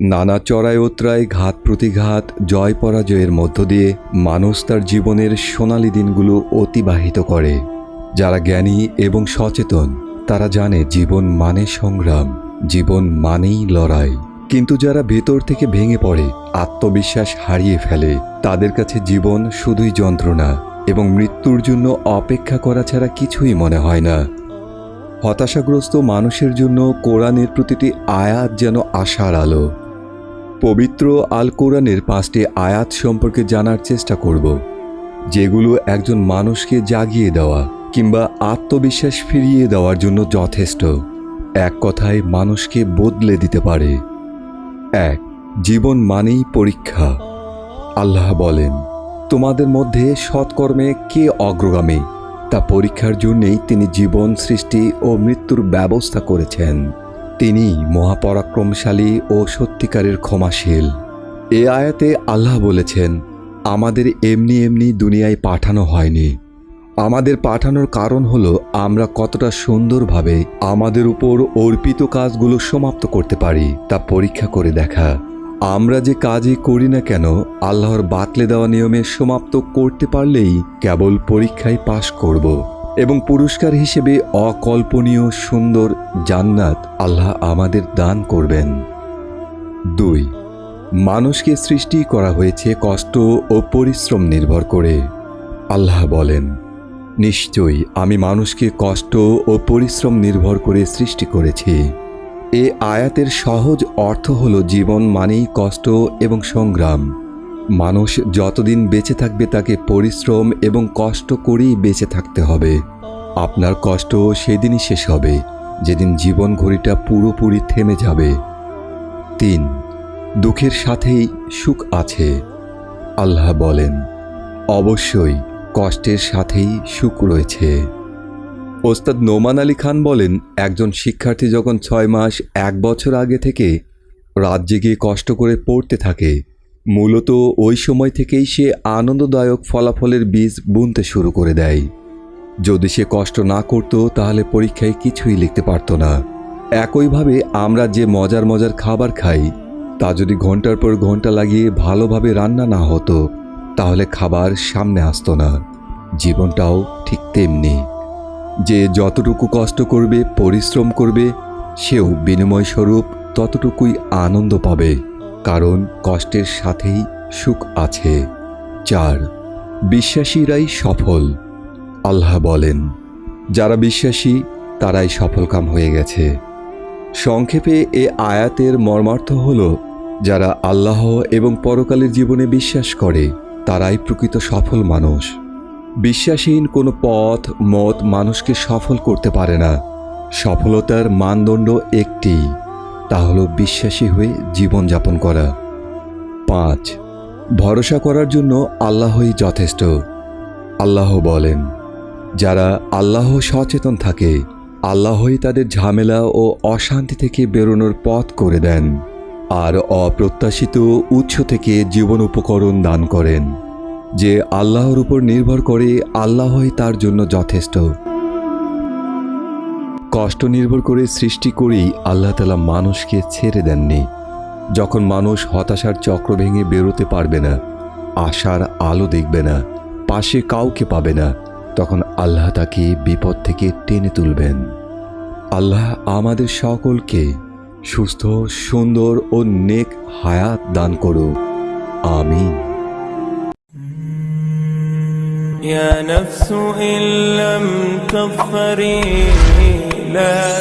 নানা চড়াই ওতরায় ঘাত প্রতিঘাত, জয় পরাজয়ের মধ্য দিয়ে মানুষ তার জীবনের সোনালী দিনগুলো অতিবাহিত করে। যারা জ্ঞানী এবং সচেতন, তারা জানে জীবন মানে সংগ্রাম, জীবন মানেই লড়াই। কিন্তু যারা ভেতর থেকে ভেঙে পড়ে, আত্মবিশ্বাস হারিয়ে ফেলে, তাদের কাছে জীবন শুধুই যন্ত্রণা এবং মৃত্যুর জন্য অপেক্ষা করা ছাড়া কিছুই মনে হয় না। হতাশাগ্রস্ত মানুষের জন্য কোরআনের প্রতিটি আয়াত যেন আশার আলো। পবিত্র আল কোরআনের পাঁচটি আয়াত সম্পর্কে জানার চেষ্টা করব, যেগুলো একজন মানুষকে জাগিয়ে দেওয়া কিংবা আত্মবিশ্বাস ফিরিয়ে দেওয়ার জন্য যথেষ্ট। এক কথায়, মানুষকে বদলে দিতে পারে। এক, জীবন মানেই পরীক্ষা। আল্লাহ বলেন, তোমাদের মধ্যে সৎকর্মে কে অগ্রগামী? তা পরীক্ষার জন্যেই তিনি জীবন, সৃষ্টি ও মৃত্যুর ব্যবস্থা করেছেন। তিনি মহাপরাক্রমশালী ও সত্যিকারের ক্ষমাশীল। এ আয়াতে আল্লাহ বলেছেন, আমাদের এমনি এমনি দুনিয়ায় পাঠানো হয়নি। আমাদের পাঠানোর কারণ হলো আমরা কতটা সুন্দরভাবে আমাদের উপর অর্পিত কাজগুলো সমাপ্ত করতে পারি তা পরীক্ষা করে দেখা। আমরা যে কাজই করি না কেন, আল্লাহর বাতলে দেওয়া নিয়মে সমাপ্ত করতে পারলেই কেবল পরীক্ষায় পাশ করব। এবং পুরস্কার হিসেবে অকল্পনীয় সুন্দর জান্নাত আল্লাহ আমাদের দান করবেন। দুই, মানুষকে সৃষ্টি করা হয়েছে কষ্ট ও পরিশ্রম নির্ভর করে। আল্লাহ বলেন, নিশ্চয়ই আমি মানুষকে কষ্ট ও পরিশ্রম নির্ভর করে সৃষ্টি করেছি। এ আয়াতের সহজ অর্থ হল জীবন মানেই কষ্ট এবং সংগ্রাম। মানুষ যতদিন বেঁচে থাকবে তাকে পরিশ্রম এবং কষ্ট করেই বেঁচে থাকতে হবে। আপনার কষ্ট সেদিনই শেষ হবে, যেদিন জীবন ঘড়িটা পুরোপুরি থেমে যাবে। তিন, দুঃখের সাথেই সুখ আছে। আল্লাহ বলেন, অবশ্যই কষ্টের সাথেই সুখ রয়েছে। ওস্তাদ নোমান আলী খান বলেন, একজন শিক্ষার্থী যখন ছয় মাস, এক বছর আগে থেকে রাত জেগে কষ্ট করে পড়তে থাকে মূলত ওই সময় থেকেই সে আনন্দদায়ক ফলাফলের বীজ বুনতে শুরু করে দেয়। যদি সে কষ্ট না করত, তাহলে পরীক্ষায় কিছুই লিখতে পারত না। একইভাবে আমরা যে মজার মজার খাবার খাই, তা যদি ঘণ্টার পর ঘণ্টা লাগিয়ে ভালোভাবে রান্না না হতো, তাহলে খাবার সামনে আসতো না। জীবনটাও ঠিক তেমনি। যে যতটুকু কষ্ট করবে, পরিশ্রম করবে, সেও বিনিময় স্বরূপ ততটুকুই আনন্দ পাবে। কারণ কষ্টের সাথেই সুখ আছে। চার, বিশ্বাসীরাই সফল। আল্লাহ বলেন, যারা বিশ্বাসী, তারাই সফলকাম হয়ে গেছে। সংক্ষেপে এ আয়াতের মর্মার্থ হল, যারা আল্লাহ এবং পরকালের জীবনে বিশ্বাস করে, তারাই প্রকৃত সফল মানুষ। বিশ্বাসহীন কোনো পথ, মত মানুষকে সফল করতে পারে না। সফলতার মানদণ্ড একটি। তা হলো বিশ্বাসী হয়ে জীবনযাপন করা। পাঁচ, ভরসা করার জন্য আল্লাহই যথেষ্ট। আল্লাহ বলেন, যারা আল্লাহ সচেতন থাকে, আল্লাহই তাদের ঝামেলা ও অশান্তি থেকে বেরোনোর পথ করে দেন আর অপ্রত্যাশিত উৎস থেকে জীবন উপকরণ দান করেন। যে আল্লাহর উপর নির্ভর করে, আল্লাহই তার জন্য যথেষ্ট। কষ্ট নির্ভর করে সৃষ্টি করেই আল্লাহ তালা মানুষকে ছেড়ে দেননি যখন মানুষ হতাশার চক্র ভেঙে বেরোতে পারবে না আশার আলো দেখবে না পাশে কাউকে পাবে না তখন আল্লাহ তাকে বিপদ থেকে টেনে তুলবেন আল্লাহ আমাদের সকলকে সুস্থ সুন্দর ও নেক হায়াত দান করুক আমিন يا نفس إن لم تظفري لا